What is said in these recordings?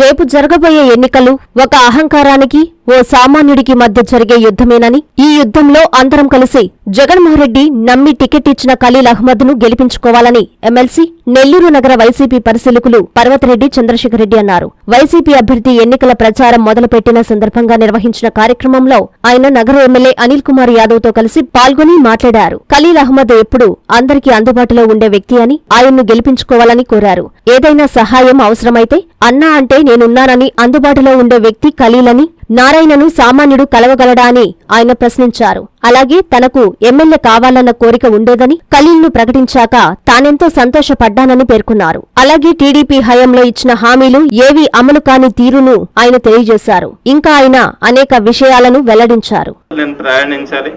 రేపు జరగబోయే ఎన్నికలు ఒక అహంకారానికి ఓ సామాన్యుడికి మధ్య జరిగే యుద్ధమేనని ఈ యుద్ధంలో అందరం కలిసి జగన్మోహన్ రెడ్డి నమ్మి టికెట్ ఇచ్చిన ఖలీల్ అహ్మద్ను గెలిపించుకోవాలని ఎమ్మెల్సీ నెల్లూరు నగర వైసీపీ పరిశీలకులు పర్వతరెడ్డి చంద్రశేఖర్ రెడ్డి అన్నారు. వైసీపీ అభ్యర్థి ఎన్నికల ప్రచారం మొదలుపెట్టిన సందర్భంగా నిర్వహించిన కార్యక్రమంలో ఆయన నగర ఎమ్మెల్యే అనిల్ కుమార్ యాదవ్తో కలిసి పాల్గొని మాట్లాడారు. ఖలీల్ అహ్మద్ ఎప్పుడు అందరికీ అందుబాటులో ఉండే వ్యక్తి అని ఆయన్ను గెలిపించుకోవాలని కోరారు. ఏదైనా సహాయం అవసరమైతే అన్నా అంటే నేనున్నానని అందుబాటులో ఉండే వ్యక్తి ఖలీలని నారాయణను సామాన్యుడు కలవగలడా అని ఆయన ప్రశ్నించారు. అలాగే తనకు ఎమ్మెల్యే కావాలన్న కోరిక ఉండేదని ఖలీల్ను ప్రకటించాక తానెంతో సంతోషపడ్డానని పేర్కొన్నారు. అలాగే టీడీపీ హయాంలో ఇచ్చిన హామీలు ఏవీ అమలు కాని తీరును ఆయన తెలియజేశారు. ఇంకా ఆయన అనేక విషయాలను వెల్లడించారు. ప్రయాణించాలి.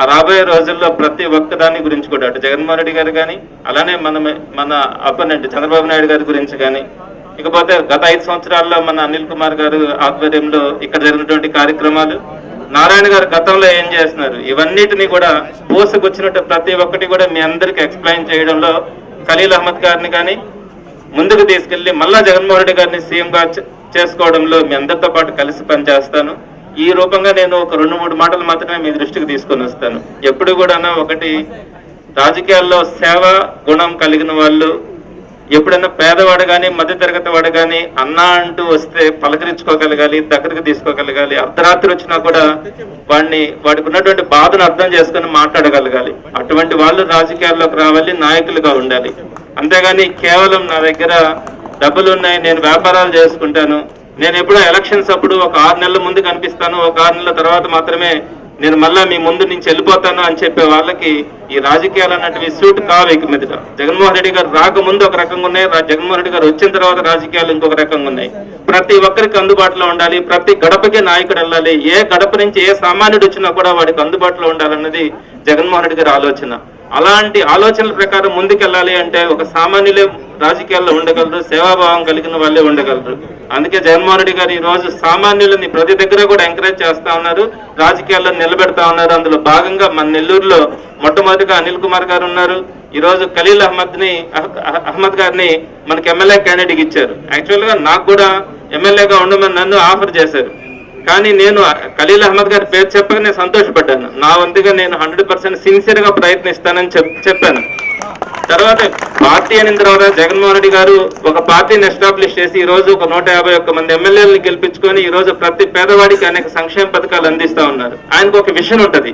ఆ రాబోయే రోజుల్లో ప్రతి ఒక్క దాని గురించి కూడా అటు జగన్మోహన్ రెడ్డి గారు కానీ అలానే మన మన అపోనెంట్ చంద్రబాబు నాయుడు గారి గురించి కానీ ఇకపోతే గత ఐదు సంవత్సరాల్లో మన అనిల్ కుమార్ గారు ఆధ్వర్యంలో ఇక్కడ జరిగినటువంటి కార్యక్రమాలు నారాయణ గారు గతంలో ఏం చేస్తున్నారు ఇవన్నిటిని కూడా పోసుకొచ్చినట్టు ప్రతి ఒక్కటి కూడా మీ అందరికి ఎక్స్ప్లెయిన్ చేయడంలో ఖలీల్ అహ్మద్ గారిని కానీ ముందుకు తీసుకెళ్ళి మళ్ళా జగన్మోహన్ రెడ్డి గారిని సీఎంగా చేసుకోవడంలో మీ అందరితో పాటు కలిసి పనిచేస్తాను. ఈ రూపంగా నేను ఒక రెండు మూడు మాటలు మాత్రమే మీ దృష్టికి తీసుకొని వస్తాను. ఎప్పుడు కూడా ఒకటి రాజకీయాల్లో సేవ గుణం కలిగిన వాళ్ళు ఎప్పుడైనా పేదవాడు కానీ మధ్యతరగతి వాడు కానీ అన్నా అంటూ వస్తే పలకరించుకోగలగాలి దగ్గరకు తీసుకోగలగాలి అర్ధరాత్రి వచ్చినా కూడా వాడిని వాడికి ఉన్నటువంటి బాధను అర్థం చేసుకొని మాట్లాడగలగాలి. అటువంటి వాళ్ళు రాజకీయాల్లోకి రావాలి నాయకులుగా ఉండాలి. అంతేగాని కేవలం నా దగ్గర డబ్బులు ఉన్నాయి నేను వ్యాపారాలు చేసుకుంటాను నేను ఎప్పుడో ఎలక్షన్స్ అప్పుడు ఒక ఆరు నెలల ముందు కనిపిస్తాను ఒక ఆరు నెలల తర్వాత మాత్రమే నేను మళ్ళా మీ ముందు నుంచి వెళ్ళిపోతాను అని చెప్పే వాళ్ళకి ఈ రాజకీయాలు అన్నటివి సూట్ కావు ఇక మీదట. జగన్మోహన్ రెడ్డి గారు రాకముందు ఒక రకంగా ఉన్నాయి జగన్మోహన్ రెడ్డి గారు వచ్చిన తర్వాత రాజకీయాలు ఇంకొక రకంగా ఉన్నాయి. ప్రతి ఒక్కరికి అందుబాటులో ఉండాలి ప్రతి గడపకి నాయకుడు వెళ్ళాలి ఏ గడప నుంచి ఏ సామాన్యుడు వచ్చినా కూడా వాడికి అందుబాటులో ఉండాలన్నది జగన్మోహన్ రెడ్డి గారి ఆలోచన. అలాంటి ఆలోచనల ప్రకారం ముందుకెళ్ళాలి అంటే ఒక సామాన్యులే రాజకీయాల్లో ఉండగలరు సేవాభావం కలిగిన వాళ్ళే ఉండగలరు. అందుకే జగన్మోహన్ రెడ్డి గారు ఈ రోజు సామాన్యులని ప్రతి దగ్గర కూడా ఎంకరేజ్ చేస్తా ఉన్నారు రాజకీయాల్లో నిలబెడతా ఉన్నారు. అందులో భాగంగా మన నెల్లూరులో మొట్టమొదటిగా అనిల్ కుమార్ గారు ఉన్నారు. ఈ రోజు ఖలీల్ అహ్మద్ని అహ్మద్ గారిని మనకి ఎమ్మెల్యే క్యాండిడేట్ ఇచ్చారు. యాక్చువల్గా నాకు కూడా ఎమ్మెల్యేగా ఉండమని నన్ను ఆఫర్ చేశారు. కానీ నేను ఖలీల్ అహ్మద్ గారి పేరు చెప్పక నేను సంతోషపడ్డాను. నా వంతుగా నేను హండ్రెడ్ పర్సెంట్ సిన్సియర్గా ప్రయత్నిస్తానని చెప్పాను. తర్వాత పార్టీ అయిన తర్వాత జగన్మోహన్ రెడ్డి గారు ఒక పార్టీని ఎస్టాబ్లిష్ చేసి ఈ రోజు ఒక నూట యాభై ఒక్క మంది ఎమ్మెల్యేలను గెలిపించుకొని ఈ రోజు ప్రతి పేదవాడికి అనేక సంక్షేమ పథకాలు అందిస్తా ఉన్నారు. ఆయనకు ఒక విషన్ ఉంటది.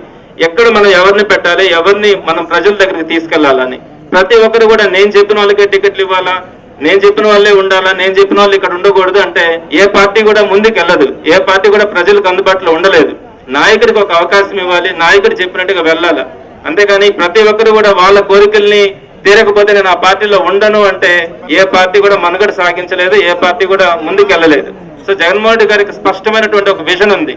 ఎక్కడ మనం ఎవరిని పెట్టాలి ఎవరిని మనం ప్రజల దగ్గరికి తీసుకెళ్ళాలని. ప్రతి ఒక్కరు కూడా నేను చెప్పిన వాళ్ళకే టికెట్లు ఇవ్వాలా? నేను చెప్పిన వాళ్ళే ఉండాలా? నేను చెప్పిన వాళ్ళు ఇక్కడ ఉండకూడదు అంటే ఏ పార్టీ కూడా ముందుకు వెళ్ళదు ఏ పార్టీ కూడా ప్రజలకు అందుబాటులో ఉండలేదు. నాయకుడికి ఒక అవకాశం ఇవ్వాలి. నాయకుడు చెప్పినట్టుగా వెళ్ళాలా? అంతేకాని ప్రతి ఒక్కరు కూడా వాళ్ళ కోరికల్ని తీరకపోతే నేను ఆ పార్టీలో ఉండను అంటే ఏ పార్టీ కూడా మనుగడ సాగించలేదు ఏ పార్టీ కూడా ముందుకు వెళ్ళలేదు సో జగన్మోహన్ రెడ్డి గారికి స్పష్టమైనటువంటి ఒక విజన్ ఉంది.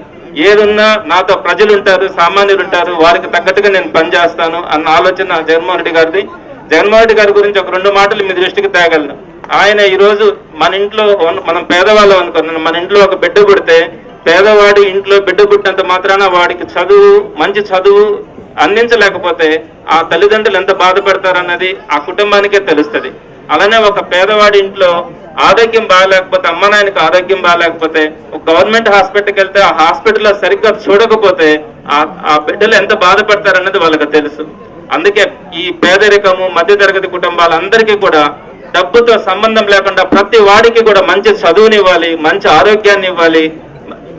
ఏదున్నా నాతో ప్రజలు ఉంటారు సామాన్యులు ఉంటారు వారికి తగ్గట్టుగా నేను పనిచేస్తాను అన్న ఆలోచన జగన్మోహన్ రెడ్డి గారిది. జగన్మోహన్ గారి గురించి ఒక రెండు మాటలు మీ దృష్టికి తేగలను. ఆయన ఈ రోజు మన ఇంట్లో మనం పేదవాళ్ళం అనుకున్నాను మన ఇంట్లో ఒక బిడ్డ పుడితే పేదవాడి ఇంట్లో బిడ్డ పుట్టినంత మాత్రాన వాడికి చదువు మంచి చదువు అందించలేకపోతే ఆ తల్లిదండ్రులు ఎంత బాధపడతారన్నది ఆ కుటుంబానికే తెలుస్తుంది. అలానే ఒక పేదవాడి ఇంట్లో ఆరోగ్యం బాగాలేకపోతే అమ్మ నాయనకి ఆరోగ్యం బాగాలేకపోతే ఒక గవర్నమెంట్ హాస్పిటల్కి వెళ్తే ఆ హాస్పిటల్లో సరిగ్గా చూడకపోతే ఆ ఆ బిడ్డలు ఎంత బాధపడతారన్నది వాళ్ళకి తెలుసు. అందుకే ఈ పేదరికము మధ్యతరగతి కుటుంబాలందరికీ కూడా డబ్బుతో సంబంధం లేకుండా ప్రతి వాడికి కూడా మంచి చదువునివ్వాలి మంచి ఆరోగ్యాన్ని ఇవ్వాలి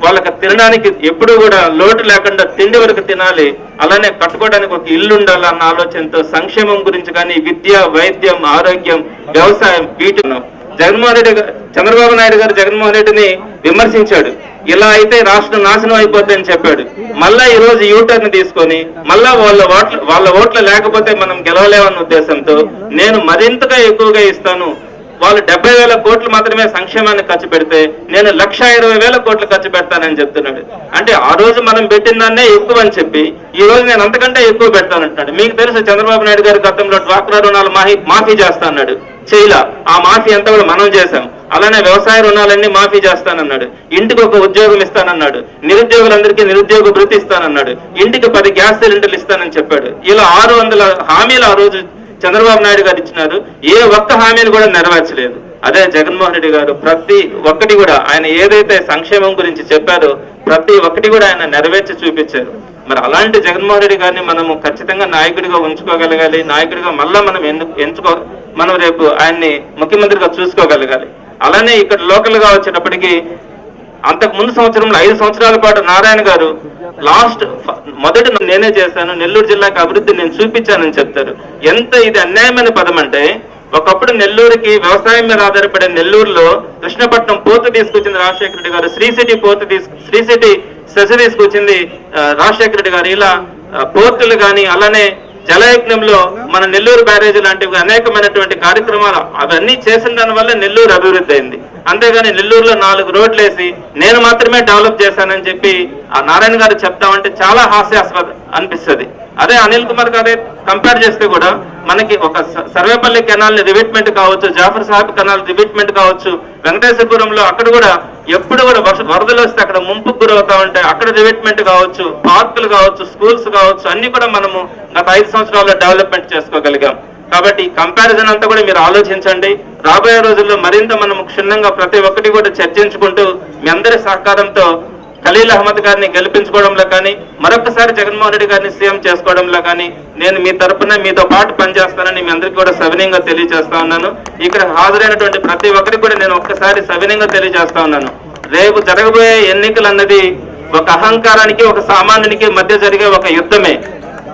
వాళ్ళకి తినడానికి ఎప్పుడు కూడా లోటు లేకుండా తిండి వరకు తినాలి. అలానే కట్టుకోవడానికి ఒక ఇల్లు ఉండాలన్న ఆలోచనతో సంక్షేమం గురించి కానీ విద్య వైద్యం ఆరోగ్యం వ్యవసాయం వీటిలో జగన్మోహన్ రెడ్డి చంద్రబాబు నాయుడు గారు జగన్మోహన్ రెడ్డిని విమర్శించాడు. ఇలా అయితే రాష్ట్రం నాశనం అయిపోద్దని చెప్పాడు. మళ్ళా ఈ రోజు యూటర్న్ తీసుకొని మళ్ళా వాళ్ళ ఓట్లు వాళ్ళ ఓట్లు లేకపోతే మనం గెలవలేమన్న ఉద్దేశంతో నేను మరింతగా ఎక్కువగా ఇస్తాను. వాళ్ళు డెబ్బై వేల కోట్లు మాత్రమే సంక్షేమాన్ని ఖర్చు పెడితే నేను లక్ష ఇరవై వేల కోట్లు ఖర్చు పెడతానని చెప్తున్నాడు. అంటే ఆ రోజు మనం పెట్టిన దాన్నే ఎక్కువ అని చెప్పి ఈ రోజు నేను అంతకంటే ఎక్కువ పెడతానంటున్నాడు. మీకు తెలుసు చంద్రబాబు నాయుడు గారి గతంలో డ్వాక్రా రుణాలు మాఫీ మాఫీ చేస్తా అన్నాడు. చేయలా. ఆ మాఫీ అంతా కూడా మనం చేశాం. అలానే వ్యవసాయ రుణాలన్నీ మాఫీ చేస్తానన్నాడు. ఇంటికి ఒక ఉద్యోగం ఇస్తానన్నాడు. నిరుద్యోగులందరికీ నిరుద్యోగ భృతి ఇస్తానన్నాడు. ఇంటికి పది గ్యాస్ సిలిండర్లు ఇస్తానని చెప్పాడు. ఇలా ఆరు వందల హామీలు ఆ రోజు చంద్రబాబు నాయుడు గారు ఇచ్చినారు. ఏ ఒక్క హామీని కూడా నెరవేర్చలేదు. అదే జగన్మోహన్ రెడ్డి గారు ప్రతి ఒక్కటి కూడా ఆయన ఏదైతే సంక్షేమం గురించి చెప్పారో ప్రతి ఒక్కటి కూడా ఆయన నెరవేర్చి చూపించారు. మరి అలాంటి జగన్మోహన్ రెడ్డి గారిని మనము ఖచ్చితంగా నాయకుడిగా ఉంచుకోగలగాలి. నాయకుడిగా మళ్ళా మనం ఎంచుకో మనం రేపు ఆయన్ని ముఖ్యమంత్రిగా చూసుకోగలగాలి. అలానే ఇక్కడ లోకల్గా వచ్చేటప్పటికి అంతకు ముందు సంవత్సరంలో ఐదు సంవత్సరాల పాటు నారాయణ గారు లాస్ట్ మొదటి నేనే చేశాను. నెల్లూరు జిల్లాకి అభివృద్ధి నేను చూపించానని చెప్తారు. ఎంత ఇది అన్యాయమైన పదం అంటే ఒకప్పుడు నెల్లూరుకి వ్యవసాయం మీద ఆధారపడే నెల్లూరులో కృష్ణపట్నం పోర్టు తీసుకొచ్చింది రాజశేఖర రెడ్డి గారు. శ్రీ సిటీ పోర్టు తీసుకు శ్రీ సిటీ సెస్ వచ్చింది రాజశేఖర రెడ్డి గారు. ఇలా పోర్టులు కానీ అలానే జలయజ్ఞంలో మన నెల్లూరు బ్యారేజ్ లాంటివి అనేకమైనటువంటి కార్యక్రమాలు అవన్నీ చేసిన దాని వల్ల నెల్లూరు అభివృద్ధి అయింది. అంతేగాని నెల్లూరులో నాలుగు రోడ్లు వేసి నేను మాత్రమే డెవలప్ చేశానని చెప్పి ఆ నారాయణ గారు చెప్తామంటే చాలా హాస్యాస్పద అనిపిస్తుంది. అదే అనిల్ కుమార్ గారే కంపేర్ చేస్తే కూడా మనకి ఒక సర్వేపల్లి కెనాల్ రివిట్మెంట్ కావచ్చు జాఫర్ సాహెబ్ కెనాల్ రివిట్మెంట్ కావచ్చు వెంకటేశ్వరపురంలో అక్కడ కూడా ఎప్పుడు కూడా వర్ష వరదలు వస్తే అక్కడ ముంపుకు గురవుతా ఉంటాయి అక్కడ డెవలప్మెంట్ కావచ్చు పార్కులు కావచ్చు స్కూల్స్ కావచ్చు అన్ని కూడా మనము గత ఐదు సంవత్సరాల్లో డెవలప్మెంట్ చేసుకోగలిగాం. కాబట్టి కంపారిజన్ అంతా కూడా మీరు ఆలోచించండి. రాబోయే రోజుల్లో మరింత మనం క్షుణ్ణంగా ప్రతి ఒక్కటి కూడా చర్చించుకుంటూ మీ అందరి సహకారంతో ఖలీల్ అహ్మద్ గారిని గెలిపించుకోవడంలో కానీ మరొకసారి జగన్మోహన్ రెడ్డి గారిని సీఎం చేసుకోవడంలో కానీ నేను మీ తరపున మీతో పాటు పనిచేస్తానని మీ అందరికీ కూడా సవినయంగా తెలియజేస్తా ఉన్నాను. ఇక్కడ హాజరైనటువంటి ప్రతి ఒక్కరికి కూడా నేను ఒక్కసారి సవినయంగా తెలియజేస్తా ఉన్నాను. రేపు జరగబోయే ఎన్నికలు అన్నది ఒక అహంకారానికి ఒక సామాన్యునికి మధ్య జరిగే ఒక యుద్ధమే.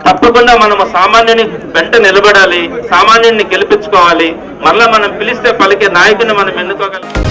తప్పకుండా మనం సామాన్యుని వెంట నిలబడాలి సామాన్యుని గెలిపించుకోవాలి. మళ్ళా మనం పిలిస్తే పలికే నాయకుని మనం ఎన్నుకోగలం.